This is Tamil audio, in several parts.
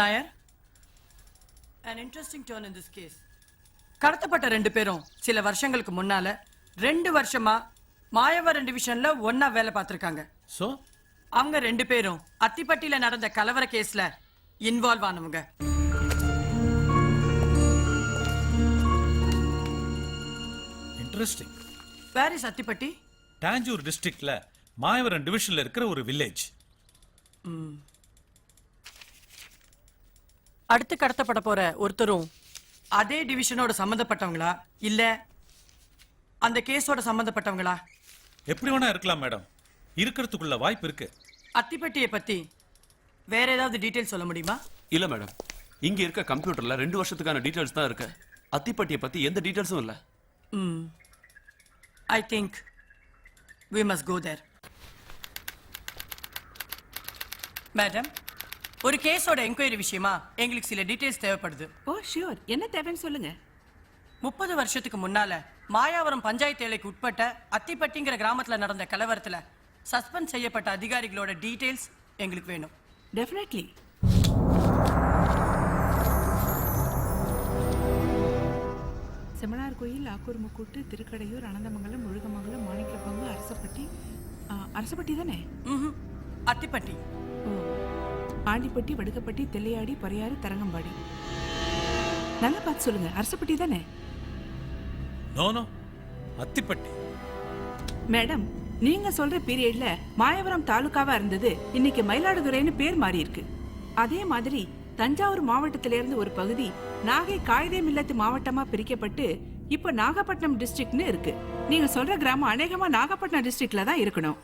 Nair? An interesting turn in this case. கடத்தப்பட்ட ரெண்டு பேரும் சில வருஷங்களுக்கு முன்னால ரெண்டு வருஷமா மாயவரம் டிவிஷன்ல ஒண்ணா வேலை பார்த்திருக்காங்க. ஸோ அவங்க ரெண்டு பேரும் அத்திப்பட்டியில நடந்த கலவர கேஸ்ல இன்வால்வ் ஆனவங்க. Interesting where is Athipatti? Tanjore டிஸ்ட்ரிக்ட்ல மாயவரம் டிவிஷன்ல இருக்கிற ஒரு வில்லேஜ் அடுத்து கடத்தப்பட போற ஒருத்தரும் அதே டிவிஷனோட சம்பந்தப்பட்டவங்களா? இல்ல அந்த கேஸோட சம்பந்தப்பட்டவங்களா? எப்படி வேணா இருக்கலாம் மேடம் இருக்கிறதுக்குள்ள வாய்ப்பு இருக்கு. அத்திப்பட்டியை பத்தி வேற ஏதாவது டீடைல் சொல்ல முடியுமா? இல்ல மேடம் இங்க இருக்க கம்ப்யூட்டர்ல ரெண்டு வருஷத்துக்கான டீடைல்ஸ் தான் இருக்கு. அத்திப்பட்டியை பத்தி எந்த டீடைல்ஸும் இல்ல. I think we must go there madam ஒரு கேஸோட என்கொயரி விஷயமா எங்களுக்கு சில டீடைல்ஸ் தேவைப்படுது. ஓ ஷியோர் என்ன தேவைன்னு சொல்லுங்க. முப்பது வருஷத்துக்கு முன்னால மாயாவரம் பஞ்சாயத்து எல்லைக்கு உட்பட்ட அத்திப்பட்டிங்கிற கிராமத்துல நடந்த கலவரத்துல சஸ்பெண்ட் செய்யப்பட்ட அதிகாரிகளோட டீடைல்ஸ் எங்களுக்கு வேணும். டெஃபினெட்லி செமனார் கோயில் ஆக்கூர் முக்கூட்டு திருக்கடையூர் அனந்தமங்கலம் முழுகமங்கலம் மாணிக்கப்பங்கு அரசப்பட்டி. அரசப்பட்டி தானே? ம்ஹும். அத்திப்பட்டி. ஆண்டிப்பட்டி வடுகப்பட்டி தெல்லையாடி பறையாறு தரங்கம்பாடி. நல்லா பார்த்து சொல்லுங்க. அரசப்பட்டி தானே? No no Athipatti. மேடம் நீங்க சொல்ற பீரியட்ல மாயவரம் தாலுகாவா இருந்தது. இன்னைக்கு மயிலாடுதுறைன்னு பேர் மாறி இருக்கு அதே மாதிரி தஞ்சாவூர் மாவட்டத்தில இருந்து ஒரு பகுதி நாகை காயிதே மில்லத்து மாவட்டமா பிரிக்கப்பட்டு இப்ப நாகப்பட்டினம் டிஸ்ட்ரிக்ட்னு இருக்கு. நீங்க சொல்ற கிராமம் அநேகமா நாகப்பட்டினம் டிஸ்ட்ரிக்ட்ல தான் இருக்கணும்.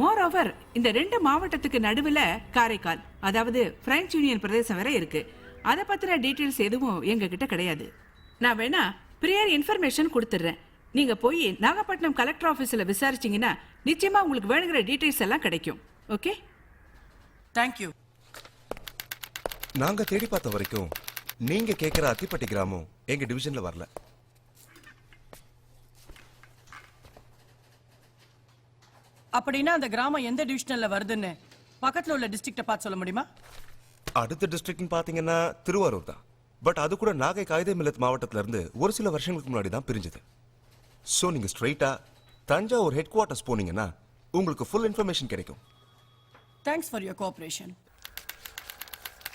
மோர் ஓவர் இந்த ரெண்டு மாவட்டத்துக்கு நடுவுல காரைக்கால் அதாவது பிரெஞ்சு யூனியன் பிரதேசம் வரை இருக்கு. அதை பத்தின டீட்டெயில்ஸ் எதுவும் எங்க கிட்ட கிடையாது. நான் வேணா ப்ரியர் இன்ஃபர்மேஷன் கொடுத்துட்றேன் நீங்க போய் நாகப்பட்டினம் கலெக்டர் ஆபீஸ்ல விசாரிச்சீங்கன்னா நிச்சயமா உங்களுக்கு வேணுங்கிற டீட்டெயில்ஸ் எல்லாம் கிடைக்கும். ஓகே தேங்க்யூ நாங்க தேடி பார்த்த வரைக்கும் நீங்க கேக்குற அத்திப்பட்டி கிராமம் எங்க டிவிஷன்ல வரல. அப்படின்னா அந்த கிராமம் எந்த டிவிஷனல்ல வருதுன்னு பக்கத்துல உள்ள டிஸ்ட்ரிக்ட பார்த்து சொல்ல முடியுமா? அடுத்த டிஸ்ட்ரிக்ட்னு பாத்தீங்கன்னா திருவாரூர் தான். பட் அது கூட நாகை காகிதே மில்லத் மாவட்டத்துல இருந்து ஒரு சில வருஷங்களுக்கு முன்னாடி தான் பிரிஞ்சது. ஸோ நீங்க ஸ்ட்ரைட்டா தஞ்சாவூர் ஹெட் குவார்ட்டர்ஸ் போனீங்கன்னா உங்களுக்கு ஃபுல் இன்ஃபர்மேஷன் கிடைக்கும். Thanks for your cooperation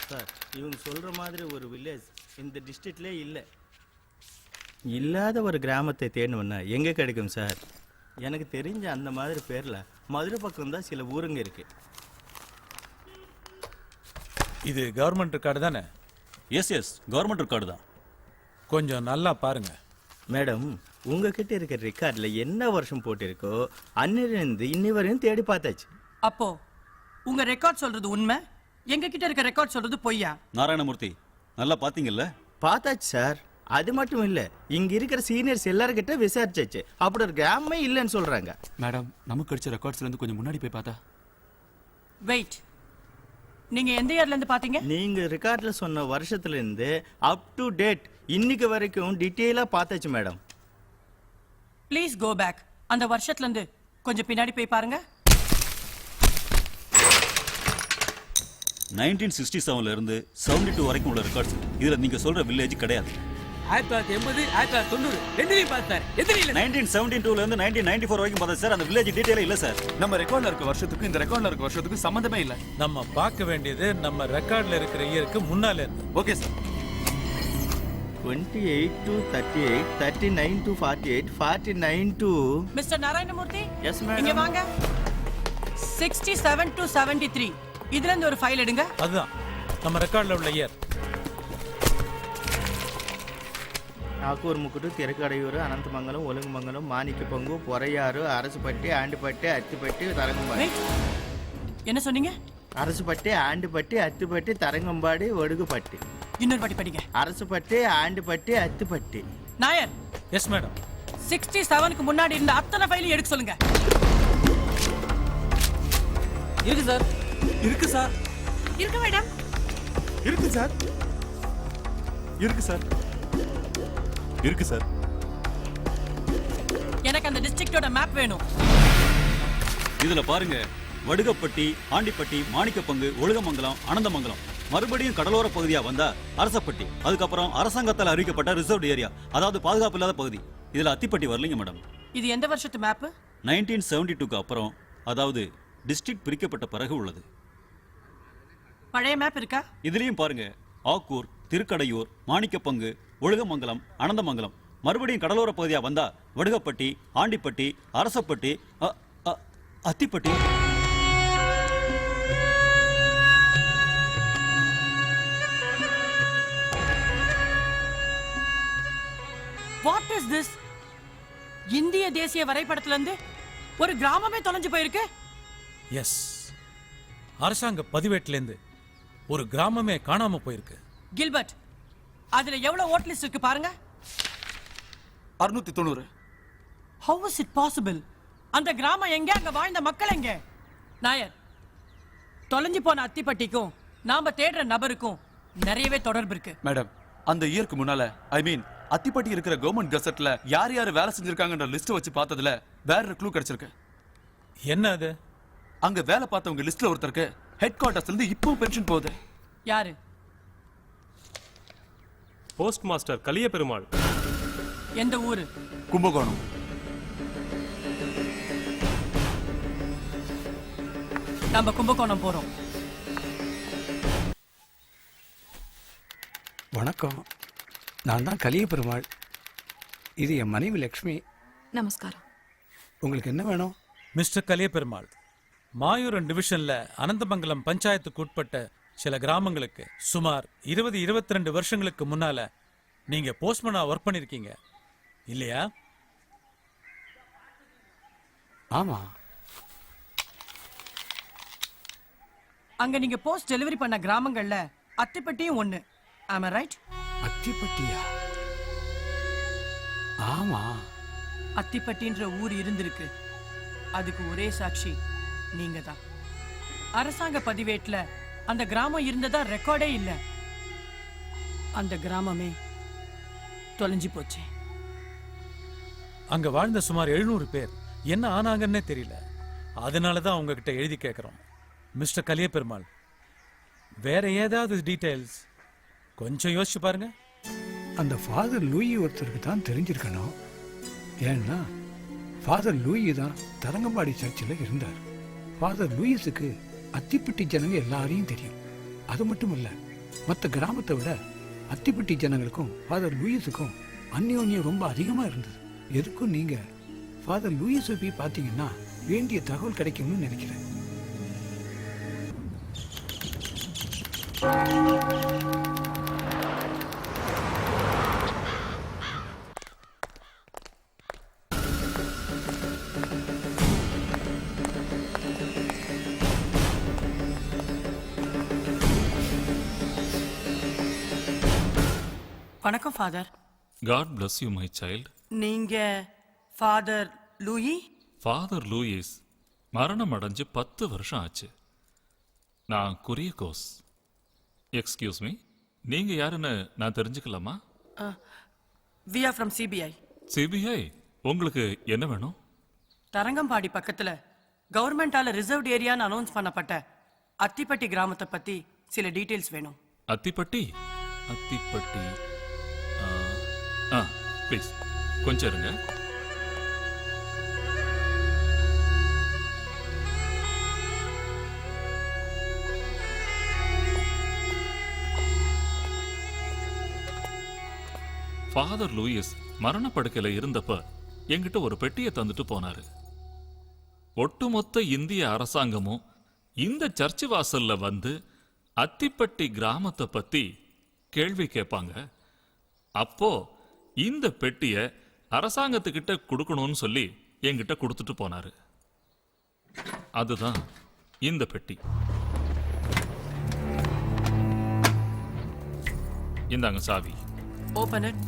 sir இவங்க சொல்கிற மாதிரி ஒரு வில்லேஜ் இந்த டிஸ்ட்ரிக்ட்லே இல்லை. இல்லாத ஒரு கிராமத்தை தேடணும்னா எங்கே கிடைக்கும் சார் எனக்கு தெரிஞ்ச அந்த மாதிரி பேரில் மதுரை பக்கம் தான் சில ஊருங்க இருக்கு. இது கவர்மெண்ட் ரெக்கார்டு தானே? எஸ் எஸ் கவர்மெண்ட் ரெக்கார்டு தான். கொஞ்சம் நல்லா பாருங்க. மேடம் உங்ககிட்ட இருக்கிற ரெக்கார்டில் என்ன வருஷம் போட்டிருக்கோ அன்னிலிருந்து இன்னி வரையும் தேடி பார்த்தாச்சு. அப்போ உங்க ரெக்கார்ட் சொல்றது உண்மை? எங்க கிட்ட இருக்க ரெக்கார்ட் சொல்றது பொய்யா? நாராயணமூர்த்தி நல்லா பாத்தீங்கல்ல பார்த்தாச்சு சார். அது மட்டும் இல்லை இங்கே இருக்கிற சீனியர்ஸ் எல்லார்கிட்ட விசாரிச்சாச்சு. அப்படி ஒரு கிராமமே இல்லைன்னு சொல்கிறாங்க மேடம் நமக்கு கிடைச்ச ரெக்கார்ட்ஸ்ல இருந்து கொஞ்சம் முன்னாடி போய் பார்த்தா. வெயிட் நீங்க எந்த இயர்ல இருந்து பாத்தீங்க? நீங்க ரெக்கார்ட்ல சொன்ன வருஷத்துல இருந்து அப் டு டேட் இன்னைக்கு வரைக்கும் டீட்டெயிலா பார்த்தாச்சு மேடம். ப்ளீஸ் கோ பேக் அந்த வருஷத்துல இருந்து கொஞ்சம் பின்னாடி போய் பாருங்க. நைன்டீன் சிக்ஸ்டி செவன்ல இருந்து செவன்டி டூ வரைக்கும் உள்ள ரெக்கார்ட்ஸ் இதுல நீங்க சொல்ற வில்லேஜ் கிடையாது. ஆயிரத்தி தொள்ளாயிரத்தி எண்பது ஆயிரத்தி தொள்ளாயிரத்தி தொண்ணூறு. ரெண்டுலையும் பார்த்தார் எத்தனை இல்லை நைன்டீன் செவன்டீன் டூல இருந்து நைன்டீன் நைன்டி ஃபோர் வரைக்கும் பார்த்தா சார். அந்த வில்லேஜ் டீடைலே இல்ல சார். நம்ம ரெக்கார்ட்ல இருக்க வருஷத்துக்கு இந்த ரெக்கார்ட்ல இருக்க வருஷத்துக்கு சம்மந்தமே இல்ல. நம்ம பார்க்க வேண்டியது நம்ம ரெக்கார்ட்ல இருக்கிற இயருக்கு முன்னால இருந்து. Okay sir. Twenty eight to thirty eight thirty nine to forty eight forty nine to mister Narayanamurthy madam. இங்க வாங்க. Sixty seven to seventy three இதுல இருந்து ஒரு ஃபைல் எடுங்க. அதுதான். நம்ம ரெக்கார்ட்ல உள்ள இயர் நாக்கூர் முக்குட்டு திருக்கடையூர் அனந்தமங்கலம் ஒழுங்குமங்கலம் மாணிக்கப்பங்கு பொறையாறு அரசுப்பட்டி ஆண்டிப்பட்டி அத்திப்பட்டி தரங்கம்பாடி. என்ன சொன்னீங்க? அரசுப்பட்டி ஆண்டிப்பட்டி அத்திப்பட்டி தரங்கம்பாடி ஒடுகுப்பட்டி இன்னொரு வாட்டி படிங்க. Arasupatti Andipatti Athipatti. Nair! Yes madam sixty செவனுக்கு முன்னாடி இருந்த அத்தனை ஃபைலையும் எடுக்க சொல்லுங்க. இருக்கு சார் இருக்கு சார் இருக்கு மேடம் இருக்கு சார் இருக்கு சார் இருக்கு சார். எனக்கு அந்த டிஸ்ட்ரிக்டோட மேப் வேணும். இதுல பாருங்க. வடுகப்பட்டி ஆண்டிப்பட்டி மாணிக்கப்பங்கு ஒழுகமங்கலம் அனந்தமங்கலம். மறுபடியும் கடலோர பகுதியா வந்தா அரசப்பட்டி. அதுக்கப்புறம் அரசாங்கத்தால் அறிவிக்கப்பட்ட ரிசர்வ் ஏரியா அதாவது பாதுகாப்பு இல்லாத பகுதி. இதுல அத்திப்பட்டி வரலைங்க மேடம் இது எந்த வருஷத்து மேப்பு நைன்டீன் செவன்டி டூக்கு அப்புறம் அதாவது டிஸ்ட்ரிக்ட் பிரிக்கப்பட்ட பிறகு உள்ளது. பழைய மேப் இருக்கா? இதுலயும் பாருங்க. ஆக்கூர் திருக்கடையூர் மாணிக்கப்பங்கு ஒழுகமங்கலம் அனந்தமங்கலம். மறுபடியும் கடலோர பகுதியா வந்தா Vadugapatti Andipatti Arasapatti Athipatti. What is this இந்திய தேசிய வரைபடத்துல இருந்து ஒரு கிராமமே தொலைஞ்சு போயிருக்கு. எஸ் அரசாங்க பதிவேட்டிலேருந்து ஒரு கிராமமே காணாம போயிருக்கு. கில்பர்ட் அதுல எவ்வளவு ஓட் லிஸ்ட் இருக்கு பாருங்க. அறுநூத்தி தொண்ணூறு. ஹவ் இஸ் இட் பாசிபிள் அந்த கிராமம் எங்க? அங்க வாழ்ந்த மக்கள் எங்க? நாயர் தொலைஞ்சு போன அத்திப்பட்டிக்கும் நாம தேடுற நபருக்கும் நிறையவே தொடர்பு இருக்கு. மேடம் அந்த இயருக்கு முன்னால ஐ மீன் அத்திப்பட்டி இருக்கிற கவர்மெண்ட் கெசட்ல யார் யார் வேலை செஞ்சிருக்காங்கன்ற லிஸ்ட் வச்சு பார்த்ததுல வேற க்ளூ கிடைச்சிருக்கு. என்ன அது? அங்க வேலை பார்த்தவங்க லிஸ்ட்ல ஒருத்தருக்கு ஹெட் குவார்ட்டர்ஸ்ல இருந்து இப்போ பென்ஷன் போகுது. யாரு? போஸ்ட் மாஸ்டர் கலிய பெருமாள் எந்த ஊரு? கும்பகோணம். நம்ம கும்பகோணம் போறோம். வணக்கம். நான் தான் கலிய பெருமாள். இது என் மனைவி லக்ஷ்மி. நமஸ்காரம். உங்களுக்கு என்ன வேணும்? மிஸ்டர் கலியபெருமாள் மாயூரன் டிவிஷன்ல அனந்தமங்கலம் பஞ்சாயத்துக்கு உட்பட்ட சில கிராமங்களுக்கு சுமார் இருபது இருபத்தி ரெண்டு வருஷங்களுக்கு முன்னால நீங்க போஸ்ட்மேனா ஒர்க் பண்ணிருக்கீங்க. இல்லையா? ஆமா. அங்க நீங்க போஸ்ட் டெலிவரி பண்ண கிராமங்கள்ல அத்திப்பட்டியும் ஒண்ணு. ஆமா ரைட் அத்திப்பட்டியா? ஆமா. அத்திப்பட்டின்ற ஊர் இருந்திருக்கு. அதுக்கு ஒரே சாட்சி நீங்க தான் அரசாங்க பதிவேட்ல அந்த கிராமம் இருந்ததா ரெக்கார்டே இல்ல. அந்த கிராமமே தொலைஞ்சு போச்சு. அங்க வாழ்ந்த சுமார் எழுநூறு பேர். என்ன ஆனாங்கன்னே தெரியல. அதனால தான் உங்ககிட்ட எழுதி கேட்குறோம் மிஸ்டர் கலியபெருமாள் வேற ஏதாவது டீடைல்ஸ் கொஞ்சம் யோசிச்சு பாருங்க. அந்த ஃபாதர் லூயி ஒருத்தருக்கு தான் தெரிஞ்சிருக்கணும். ஏன்னா ஃபாதர் லூயி தான் தரங்கம்பாடி சர்ச்சில் இருந்தார். ஃபாதர் லூயிஸுக்கு அத்திப்பட்டி ஜனங்க எல்லாரையும் தெரியும். அது மட்டும் இல்லை மற்ற கிராமத்தை விட அத்திப்பட்டி ஜனங்களுக்கும் ஃபாதர் லூயிஸுக்கும் அந்யோன்யம் ரொம்ப அதிகமா இருந்தது. எதுக்கும் நீங்க ஃபாதர் லூயிஸை போய் பார்த்தீங்கன்னா வேண்டிய தகவல் கிடைக்கும்னு நினைக்கிறேன். வணக்கம் father God bless you my child நீங்க ஃபாதர் லூயி ஃபாதர் லூயிஸ் மரணம் அடைஞ்சு பத்து வருஷம் ஆச்சு. நான் குரியகோஸ் எக்ஸ்கியூஸ் மீ நீங்க யாருன்னு நான் தெரிஞ்சுக்கலாமா? We are from CBI CBI உங்களுக்கு என்ன வேணும்? தரங்கம்பாடி பக்கத்துல கவர்மெண்டால ரிசர்வ்ட் ஏரியான்னு அனௌன்ஸ் பண்ணப்பட்ட அத்திப்பட்டி கிராமத்தை பத்தி சில டீடைல்ஸ் வேணும். அத்திப்பட்டி? அத்திப்பட்டி. ஆ ப்ளீஸ் கொஞ்சம் இருங்க. ஃபாதர் லூயிஸ் மரணப்படுக்கையில இருந்தப்ப என்கிட்ட ஒரு பெட்டியை தந்துட்டு போனாரு. ஒட்டுமொத்த இந்திய அரசாங்கமும் இந்த சர்ச்சு வாசல்ல வந்து அத்திப்பட்டி கிராமத்தை பத்தி கேள்வி கேட்பாங்க. அப்போ இந்த பெட்டிய அரசாங்கத்துக்கிட்ட கொடுக்கணும்னு சொல்லி என்கிட்ட கொடுத்துட்டு போனாரு. அதுதான் இந்த பெட்டி. இந்தாங்க சாவி. ஓபன் இட்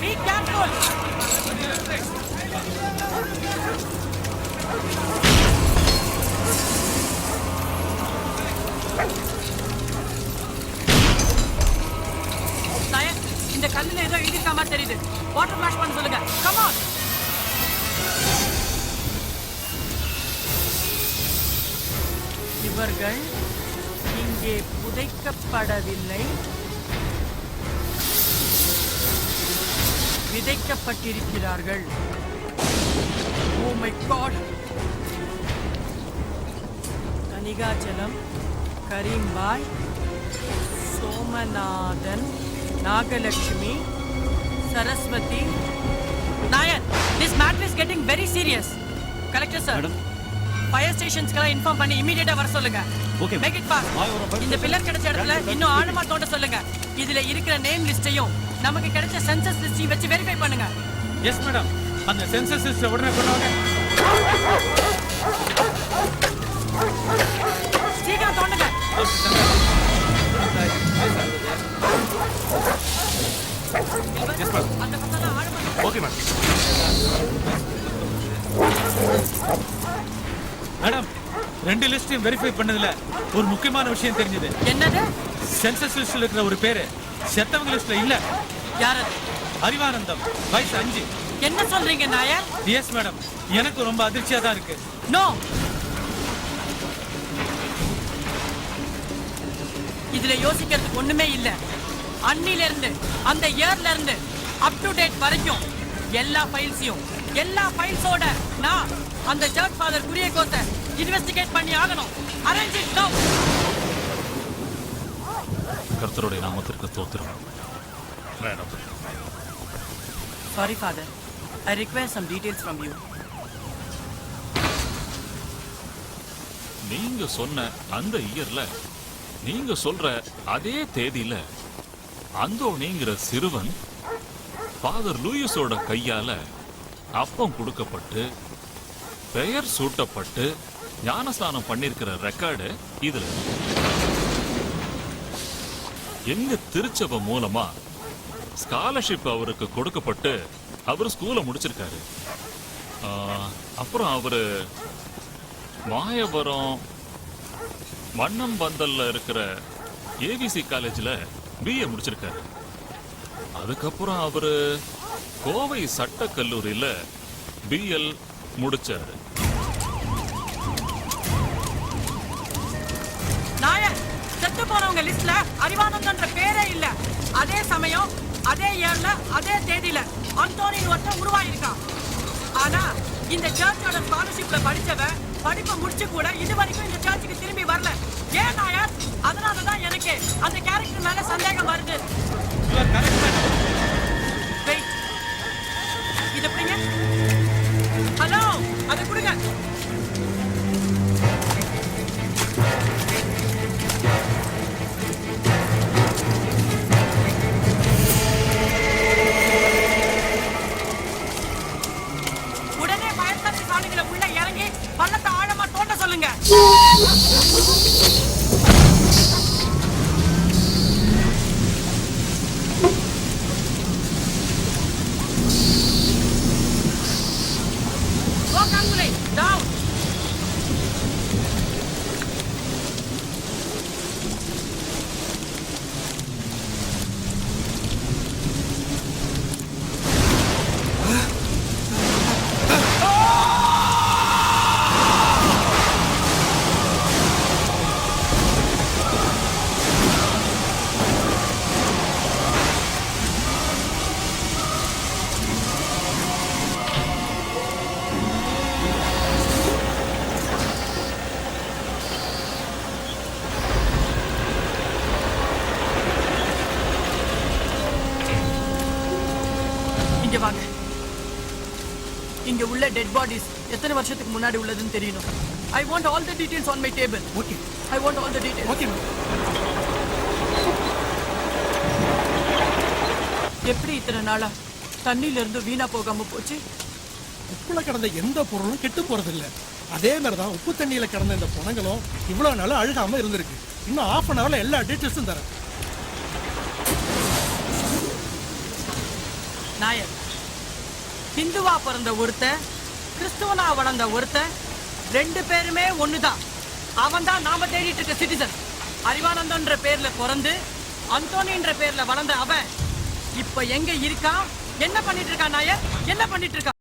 ஜாக்கிரதை பி இந்த கல்லுல ஏதோ எழுதிருக்க மாதிரி தெரியுது. வாட்டர் ஃபிளாஷ் பண்ண சொல்லுங்க. கமான் இவர்கள் இங்கே புதைக்கப்படவில்லை. விதைக்கப்பட்டிருக்கிறார்கள். ஓ my God Kanikachalam Karimbhai Somanathan Nagalakshmi Saraswathi. Nair this matter is getting very serious collector sir fire ஸ்டேஷன்ஸ்க்கெல்லாம் inform பண்ணி இமீடியட்டா வர சொல்லுங்க. Okay. மேக் இட் ஃபாஸ்ட் இந்த பில்லர் கிடைச்ச இடத்துல இன்னும் ஆழமா தோண்ட சொல்லுங்க. இதுல இருக்கிற நேம் லிஸ்டையும் நமக்கு கிடைச்ச சென்சஸ் லிஸ்டையும் வச்சு வெரிஃபை பண்ணுங்க. எஸ் மேடம் அந்த சென்சஸ் லிஸ்ட் உடனே கொண்டு வாங்க. சீக்கிரம் தோண்டுங்க. ஓகே மேடம் மேடம் ரெண்டு லிஸ்டையும் வெரிஃபை பண்ணதுல ஒரு முக்கியமான விஷயம் தெரிஞ்சது. என்னது? சென்சஸ் லிஸ்ட்ல இருக்கிற ஒரு பேரு. செத்தவங்க லிஸ்ட்ல இல்ல. யார் அறிவானந்தம் வயசு அஞ்சு. என்ன சொல்றீங்க நாயர் எஸ் மேடம் எனக்கு ரொம்ப அதிர்ச்சியா தான் இருக்கு. நோ இதுல யோசிக்கிறதுக்கு ஒண்ணுமே இல்ல. அன்னில இருந்து அந்த இயர்ல இருந்து அப் டு டேட் வரைக்கும் எல்லா ஃபைல்ஸையும் எல்லா ஃபைல்ஸோட நான் அந்த சர்ச் ஃபாதர் குரியகோஸை இன்வெஸ்டிகேட் பண்ணி ஆகணும். அரேஞ்ச் இட் நவ கர்த்தருடைய நாமத்திற்கு தோத்திரம் madam sorry father I require some details from you நீங்க சொன்ன அந்த இயர்ல நீங்க சொல்ற அதே தேதியில அந்தோனிங்கிற சிறுவன் ஃபாதர் லூயிஸோட கையால அப்பம் கொடுக்கப்பட்டு பெயர் சூட்டப்பட்டு ஞானஸ்தானம் பண்ணிருக்கிற ரெக்கார்டு இதுல. எங்க திருச்சபை மூலமா ஸ்காலர்ஷிப் அவருக்கு கொடுக்கப்பட்டு அவர் ஸ்கூலை முடிச்சிருக்காரு. அப்புறம் அவரு மாயவரம் மன்னம்பந்தல்ல இருக்கிற ஏவிசி காலேஜ்ல பிஏ முடிச்சிருக்காரு. அதுக்கப்புறம் அவரு கோவை சட்டக் கல்லூரியில பிஎல் முடிச்சாரு. நாயர் செத்து போனவங்க லிஸ்ட்ல அறிவானந்தன்ற பேரே இல்ல. அதே சமயம் அதே இயர்ல அதே தேதியில அந்தோனின்னு ஒருத்தன் உருவாயிருக்கான். ஆனா இந்த சர்ச்சோட ஸ்காலர்ஷிப்ல படிச்சவன் படிப்பை முடிச்சு கூட இது வரைக்கும் இந்த சர்ச்சுக்கு திரும்பி வரல. ஏன் நாயர் அதனாலதான் எனக்கு அந்த கேரக்டர் மேல சந்தேகம் வருது. டெட் பாடிஸ் எத்தனை வருஷத்துக்கு முன்னாடி உள்ளதுன்னு தெரியணும். I want all the details on my table okay I want all the details okay எப்படி இத்தனை நாளா? தண்ணியில இருந்து வீணா போகாம போச்சு. உப்புல கிடந்த எந்த பொருளும் கெட்டு போறதில்ல. அதே மாதிரி தான் உப்பு தண்ணியில கிடந்த இந்த பணங்களும் இவ்வளவு நாள் அழுகாம இருந்திருக்கு. இன்னும் ஆஃப் அன் ஹவர்ல எல்லா டீட்டெயில்ஸும் தரேன். நாயர் ஹிந்துவா பிறந்த ஒருத்தன் கிறிஸ்துவனா வளர்ந்த ஒருத்தன் ரெண்டு பேருமே ஒண்ணுதான். அவன் தான் நாம தேடிட்டு இருக்க சிட்டிசன் அறிவானந்தன்ற பேர்ல பிறந்து அந்தோனின்ற பேர்ல வளர்ந்த அவன் இப்ப எங்க இருக்கான்? என்ன பண்ணிட்டு இருக்கான் நாயர்? என்ன பண்ணிட்டு இருக்கான்?